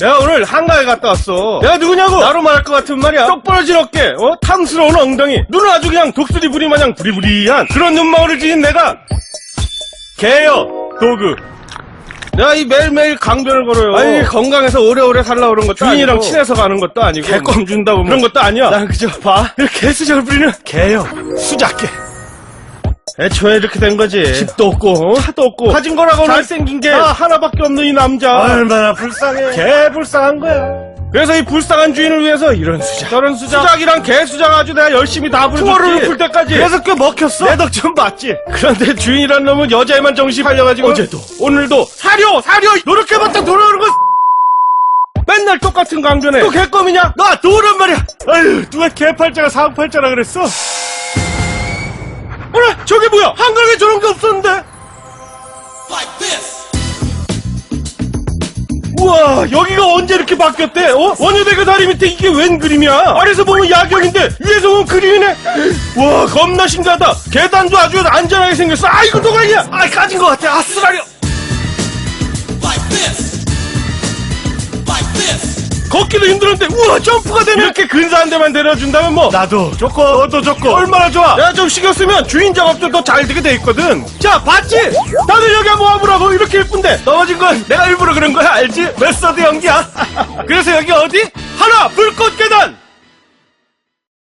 내가 오늘 한가에 갔다 왔어. 내가 누구냐고? 나로 말할 것 같은 말이야. 똑 부러진 어깨, 어? 탐스러운 엉덩이. 눈은 아주 그냥 독수리 부리 마냥 부리부리한 그런 눈망울을 지닌 내가 개요, 도그. 내가 이 매일매일 강변을 걸어요. 아니, 건강해서 오래오래 살라 그런 것도 주인이랑 아니고. 친해서 가는 것도 아니고. 개껌 준다고 뭐. 그런 것도 아니야. 난 그저 봐. 이렇게 개수작을 부리는 개요. 수작개. 애초에 이렇게 된 거지. 집도 없고, 어? 차도 없고, 가진 거라고 잘생긴 게나 하나밖에 없는 이 남자. 얼마나 불쌍해. 개 불쌍한 거야. 그래서 이 불쌍한 주인을 위해서 이런 수작, 저런 수작, 수작이랑 개 수작 아주 내가 열심히 다 부르줬지. 투어를 풀 때까지. 그래서 꽤 먹혔어. 내 덕 좀 봤지. 그런데 주인이란 놈은 여자에만 정신 팔려가지고 어제도, 오늘도 사료, 사료 노력해봤자 돌아오는 거. 맨날 똑같은 강변에 또 개껌이냐? 나 도란 말이야. 아유, 누가 개팔자가 사업팔자라 그랬어? 저게 뭐야? 한강에 저런 게 없었는데? 우와, 여기가 언제 이렇게 바뀌었대? 어? 원효대교 다리 밑에 이게 웬 그림이야? 아래서 보면 야경인데, 위에서 보면 그림이네? 와, 겁나 신기하다. 계단도 아주 안전하게 생겼어. 아, 이거 도가니야! 아, 까진 것 같아. 아, 쓰라려. 걷기도 힘들었는데, 우와, 점프가 되네! 이렇게 근사한 데만 데려준다면 뭐. 나도 좋고, 너도 좋고. 얼마나 좋아! 내가 좀 신경 쓰면 주인 작업도 더 잘 되게 돼 있거든. 자, 봤지? 다들 여기 한번 와보라고. 이렇게 예쁜데. 넘어진 건 내가 일부러 그런 거야, 알지? 메서드 연기야. 그래서 여기 어디? 하나, 불꽃 계단!